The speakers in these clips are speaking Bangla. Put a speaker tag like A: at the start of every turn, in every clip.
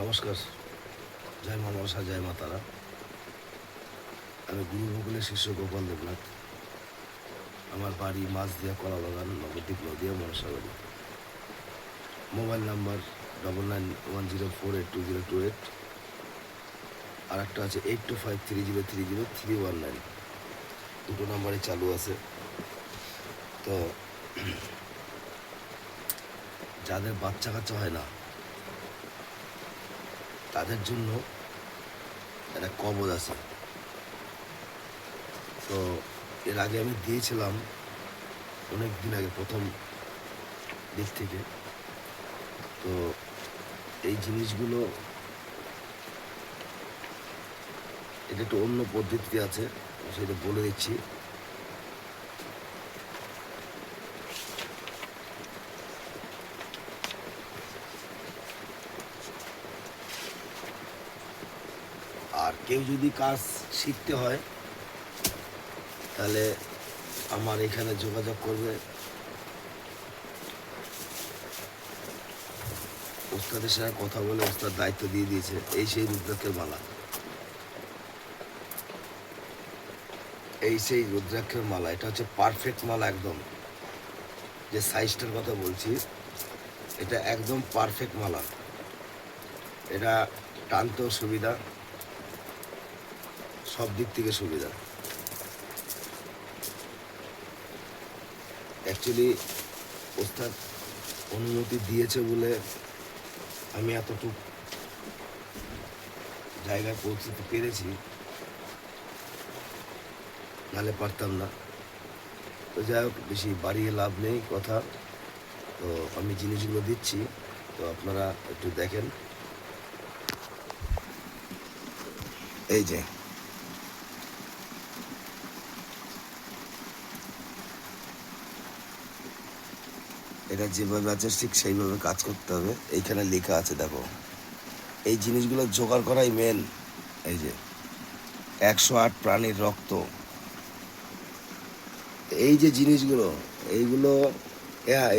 A: নমস্কার। জয় মা মনসা জয় মা তারা। আমি গুরু ভূগোলের শিষ্য গোপাল দেবনাথ। আমার বাড়ি মাছদিয়া কলা বাগান, নবদ্বীপ নদিয়া মনসা বাড়ি mobile number double nine one zero four eight two zero two eight আর একটা আছে eight two five three zero three zero three one nine দুটো নাম্বারই চালু আছে। তো, যাদের বাচ্চা কাচ্চা হয় না তাদের জন্য একটা কবজ আছে। তো এর আগে আমি দিয়েছিলাম অনেক দিন আগে, প্রথম দিক থেকে। তো এই জিনিসগুলো এটা একটু অন্য পদ্ধতি আছে, সেটা বলে দিচ্ছি। আর কেউ যদি কাজ শিখতে হয়, তাহলে আমার এখানে যোগাযোগ করবে। ওস্তাদের সাথে কথা বলে ওস্তাদ দায়িত্ব দিয়ে দিয়েছে। এই সেই রুদ্রাক্ষের মালা। এই সেই রুদ্রাক্ষের মালা। এটা হচ্ছে পারফেক্ট মালা একদম। যে সাইজটার কথা বলছি, এটা একদম পারফেক্ট মালা। এটা টানতেও সুবিধা। সব দিক থেকে সুবিধা। অ্যাকচুয়ালি ওস্তাদ অনুমতি দিয়েছে বলে আমি এতটুকু জায়গায় পৌঁছতে পেরেছি। নালে পারতাম না। তো যাই হোক, বেশি বাড়িয়ে লাভ নেই কথা। তো আমি জিনিসগুলো দিচ্ছি। তো আপনারা একটু দেখেন। এই যে। এটা যেভাবে আছে, ঠিক সেইভাবে কাজ করতে হবে। এইখানে লেখা আছে, দেখো। এই জিনিসগুলো জোগাড় করাই মেন এই যে, একশো আট প্রাণীর রক্ত। এই যে জিনিসগুলো, এইগুলো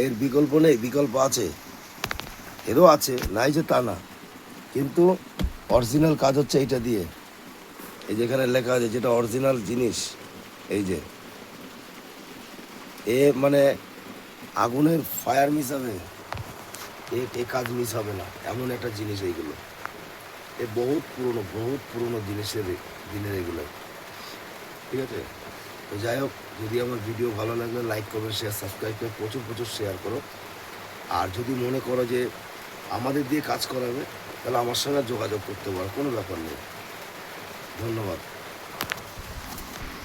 A: এর বিকল্প নেই, বিকল্প আছে। এরও আছে, নাই যে তা না। কিন্তু অরিজিনাল কাজ হচ্ছে এইটা দিয়ে। এই যেখানে লেখা আছে, যেটা অরিজিনাল জিনিস। এই যে, এ মানে আগুনের ফায়ার মিস হবে। এ কাজ মিস হবে না। এমন একটা জিনিস এইগুলো। এ বহুত পুরনো বহুত পুরনো জিনিসের দিনের এগুলো। ঠিক আছে? তো যাই হোক, যদি আমার ভিডিও ভালো লাগলে লাইক করবে শেয়ার সাবস্ক্রাইব করে প্রচুর প্রচুর শেয়ার করো। আর যদি মনে করো যে আমাদের দিয়ে কাজ করাবে, তাহলে আমার সঙ্গে যোগাযোগ করতে পারো, কোনো ব্যাপার নেই। ধন্যবাদ।